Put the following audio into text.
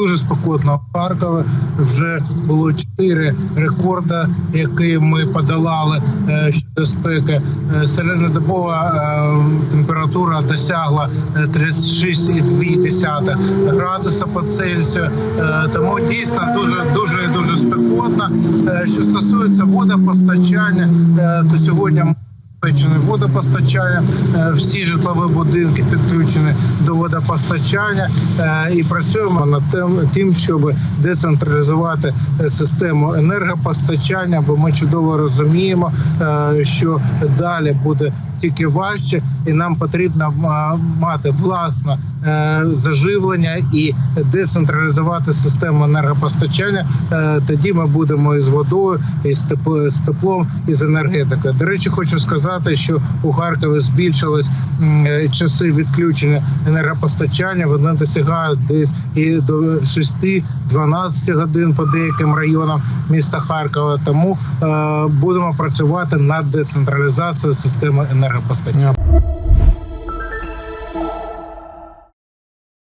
дуже спекотно в Харкові. Вже було чотири рекорди, які ми подолали е, щодо спеки. Е, Середньодобова е, температура досягла е, 36,2 градуса по Цельсію. Тому дійсно дуже дуже дуже спекотно. Що стосується водопостачання, то сьогодні водопостачання, Е, всі житлові будинки підключені до водопостачання Е, і працюємо над тим, щоб децентралізувати е, систему енергопостачання, бо ми чудово розуміємо, що далі буде тільки важче, і нам потрібно мати власне заживлення і децентралізувати систему енергопостачання. Тоді ми будемо із водою, і з теплом, і з енергетикою. До речі, хочу сказати, що у Харкові збільшились е, часи відключення енергопостачання. Вони досягають десь і до 6-12 годин по деяким районам міста Харкова. Тому е, будемо працювати над децентралізацією системи енергопостачання.